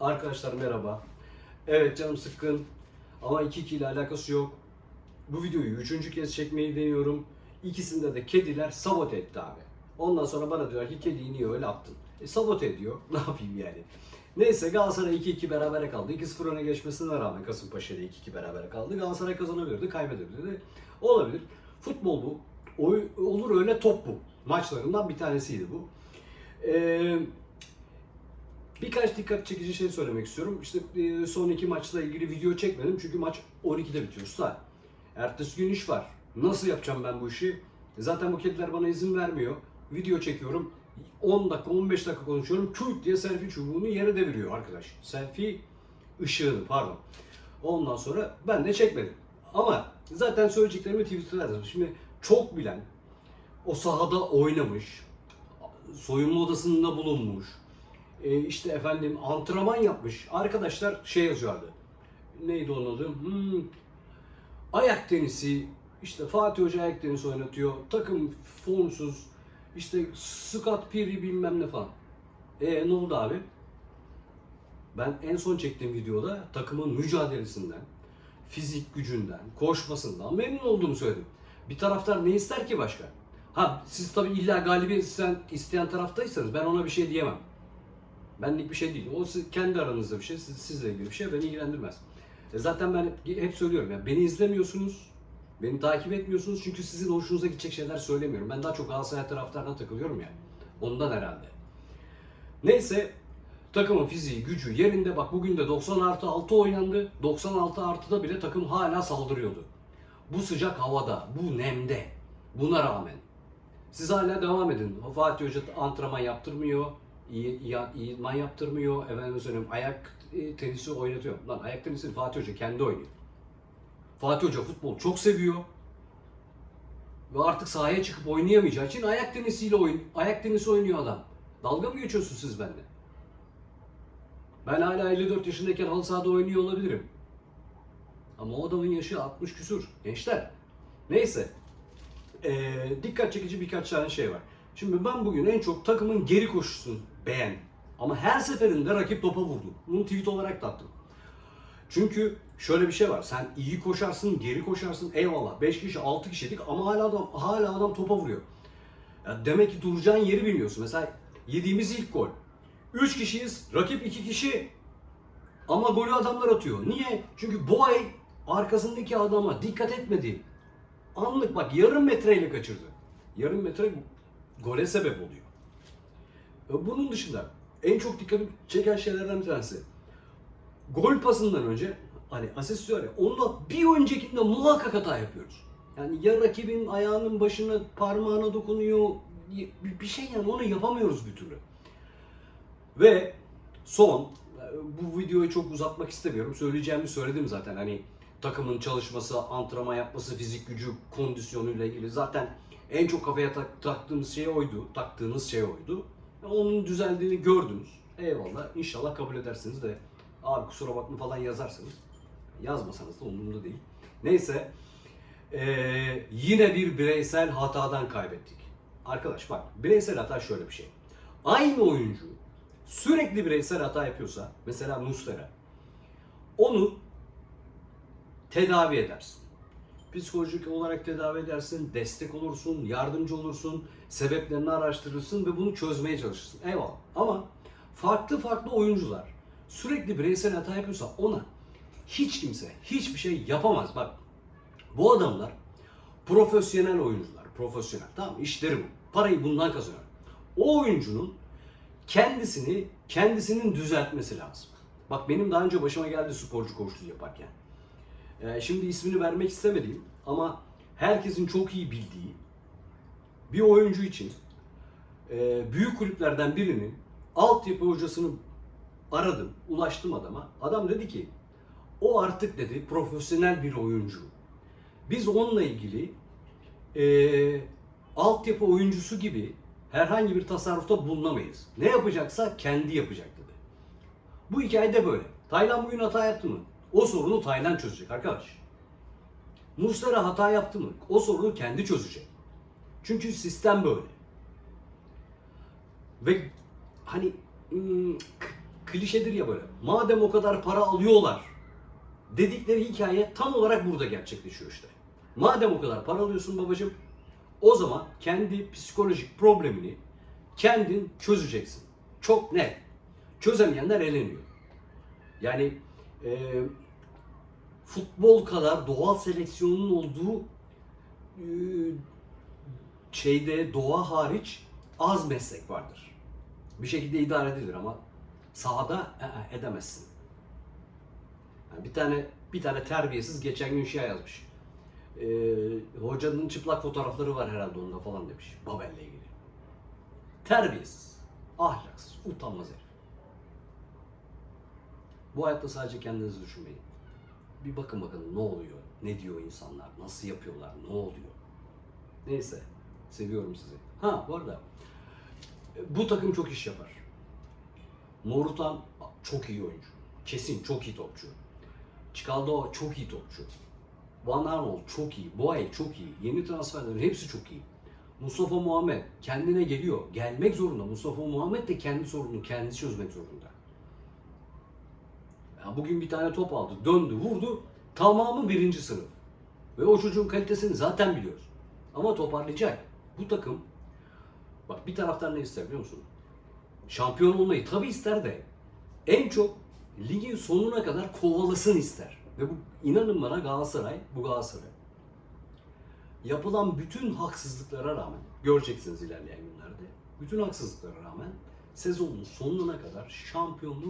Arkadaşlar merhaba. Evet canım sıkkın ama 2-2 ile alakası yok. Bu videoyu üçüncü kez çekmeyi deniyorum. İkisinde de kediler sabote etti abi. Ondan sonra bana diyorlar ki kediyi niye öyle attın? E, sabote ediyor. Ne yapayım yani? Neyse Galatasaray 2-2 berabere kaldı. 2-0 öne geçmesine rağmen Kasımpaşa ile 2-2 berabere kaldı. Galatasaray kazanabilirdi, kaybedebilirdi. Olabilir. Futbol bu. Oy, olur öyle top bu. Maçlarından bir tanesiydi bu. Eee Birkaç dikkat çekici şey söylemek istiyorum. İşte e, son iki maçla ilgili video çekmedim çünkü maç 12'de bitiyor usta. Ertesi gün iş var. Nasıl yapacağım ben bu işi? Zaten bu kediler bana izin vermiyor. Video çekiyorum. 10 dakika 15 dakika konuşuyorum. Küt diye selfie çubuğunu yere deviriyor arkadaş. Selfie ışığını pardon. Ondan sonra ben de çekmedim. Ama zaten söyleyeceklerimi Twitter'da yazdım. Şimdi çok bilen, o sahada oynamış, soyunma odasında bulunmuş, e, işte efendim antrenman yapmış arkadaşlar şey yazıyordu. Neydi onun adı? Hmm, ayak tenisi, işte Fatih Hoca ayak tenisi oynatıyor. Takım formsuz, işte Scott Piri bilmem ne falan. E ne oldu abi? Ben en son çektiğim videoda takımın mücadelesinden, fizik gücünden, koşmasından memnun olduğumu söyledim. Bir taraftar ne ister ki başka? Ha siz tabii illa galibiyet isteyen, isteyen taraftaysanız ben ona bir şey diyemem. Benlik bir şey değil. O kendi aranızda bir şey, siz, sizle ilgili bir şey beni ilgilendirmez. E zaten ben hep, hep söylüyorum ya beni izlemiyorsunuz, beni takip etmiyorsunuz çünkü sizin hoşunuza gidecek şeyler söylemiyorum. Ben daha çok Galatasaray taraftarına takılıyorum ya. Ondan herhalde. Neyse takımın fiziği, gücü yerinde. Bak bugün de 90 artı 6 oynandı. 96 artıda bile takım hala saldırıyordu. Bu sıcak havada, bu nemde, buna rağmen. Siz hala devam edin. Fatih Hoca antrenman yaptırmıyor, iyi, idman yaptırmıyor. Efendim söyleyeyim ayak e, tenisi oynatıyor. Lan ayak tenisini Fatih Hoca kendi oynuyor. Fatih Hoca futbol çok seviyor. Ve artık sahaya çıkıp oynayamayacağı için ayak tenisiyle oyun, ayak tenisi oynuyor adam. Dalga mı geçiyorsunuz siz bende? Ben hala 54 yaşındayken halı sahada oynuyor olabilirim. Ama o adamın yaşı 60 küsur. Gençler. Neyse. Ee, dikkat çekici birkaç tane şey var. Şimdi ben bugün en çok takımın geri koşusunu beğendim. Ama her seferinde rakip topa vurdu. Bunu tweet olarak da attım. Çünkü şöyle bir şey var. Sen iyi koşarsın, geri koşarsın. Eyvallah. 5 kişi, 6 kişiydik ama hala adam hala adam topa vuruyor. Ya demek ki duracağın yeri bilmiyorsun. Mesela yediğimiz ilk gol. 3 kişiyiz, rakip 2 kişi ama golü adamlar atıyor. Niye? Çünkü Boy arkasındaki adama dikkat etmedi. Anlık bak yarım metreyle kaçırdı. Yarım metre gole sebep oluyor. E, Bunun dışında en çok dikkatimi çeken şeylerden bir tanesi. Gol pasından önce hani asist ya onunla bir öncekinde muhakkak hata yapıyoruz. Yani ya rakibin ayağının başına parmağına dokunuyor bir- şey yani onu yapamıyoruz bir türlü. Ve son bu videoyu çok uzatmak istemiyorum. Söyleyeceğimi söyledim zaten. Hani takımın çalışması, antrenman yapması, fizik gücü, kondisyonuyla ilgili zaten en çok kafaya tak- taktığımız şey oydu. Taktığınız şey oydu. Onun düzeldiğini gördünüz. Eyvallah. İnşallah kabul edersiniz de abi kusura bakma falan yazarsınız. Yazmasanız da umurumda değil. Neyse. Ee, yine bir bireysel hatadan kaybettik. Arkadaş bak bireysel hata şöyle bir şey. Aynı oyuncu sürekli bireysel hata yapıyorsa mesela Muslera onu tedavi edersin. Psikolojik olarak tedavi edersin, destek olursun, yardımcı olursun, sebeplerini araştırırsın ve bunu çözmeye çalışırsın. Eyvallah. Ama farklı farklı oyuncular sürekli bireysel hata yapıyorsa ona hiç kimse hiçbir şey yapamaz. Bak bu adamlar profesyonel oyuncular. Profesyonel. Tamam? İşleri bu. Parayı bundan kazanıyor. O oyuncunun kendisini kendisinin düzeltmesi lazım. Bak benim daha önce başıma geldi sporcu koçluğu yaparken. Ee, şimdi ismini vermek istemediğim ama herkesin çok iyi bildiği bir oyuncu için e, büyük kulüplerden birinin altyapı hocasını aradım, ulaştım adama. Adam dedi ki o artık dedi profesyonel bir oyuncu. Biz onunla ilgili e, altyapı oyuncusu gibi herhangi bir tasarrufta bulunamayız. Ne yapacaksa kendi yapacak dedi. Bu hikaye de böyle. Taylan bugün hata yaptı mı? O sorunu Taylan çözecek arkadaş. Muslera hata yaptı mı? O sorunu kendi çözecek. Çünkü sistem böyle. Ve hani hmm, klişedir ya böyle. Madem o kadar para alıyorlar dedikleri hikaye tam olarak burada gerçekleşiyor işte. Madem o kadar para alıyorsun babacığım o zaman kendi psikolojik problemini kendin çözeceksin. Çok net. Çözemeyenler eleniyor. Yani e, futbol kadar doğal seleksiyonun olduğu e, şeyde doğa hariç az meslek vardır. Bir şekilde idare edilir ama sahada e, e, edemezsin. Yani bir tane bir tane terbiyesiz geçen gün şey yazmış. E, hocanın çıplak fotoğrafları var herhalde onda falan demiş. Babel'le ilgili. Terbiyesiz, ahlaksız, utanmaz herif. Bu hayatta sadece kendinizi düşünmeyin. Bir bakın bakalım ne oluyor, ne diyor insanlar, nasıl yapıyorlar, ne oluyor. Neyse, seviyorum sizi. Ha bu arada e, bu takım çok iş yapar. Morutan çok iyi oyuncu. Kesin çok iyi topçu. Çikaldao çok iyi topçu. Van Arnold çok iyi. Boay çok iyi. Yeni transferlerin hepsi çok iyi. Mustafa Muhammed kendine geliyor. Gelmek zorunda. Mustafa Muhammed de kendi sorununu kendisi çözmek zorunda. Ya bugün bir tane top aldı, döndü, vurdu. Tamamı birinci sınıf. Ve o çocuğun kalitesini zaten biliyoruz. Ama toparlayacak. Bu takım, bak bir taraftar ne ister biliyor musun? Şampiyon olmayı tabii ister de en çok ligin sonuna kadar kovalasın ister. Ve bu inanın bana Galatasaray, bu Galatasaray. Yapılan bütün haksızlıklara rağmen, göreceksiniz ilerleyen günlerde, bütün haksızlıklara rağmen sezonun sonuna kadar şampiyonluğu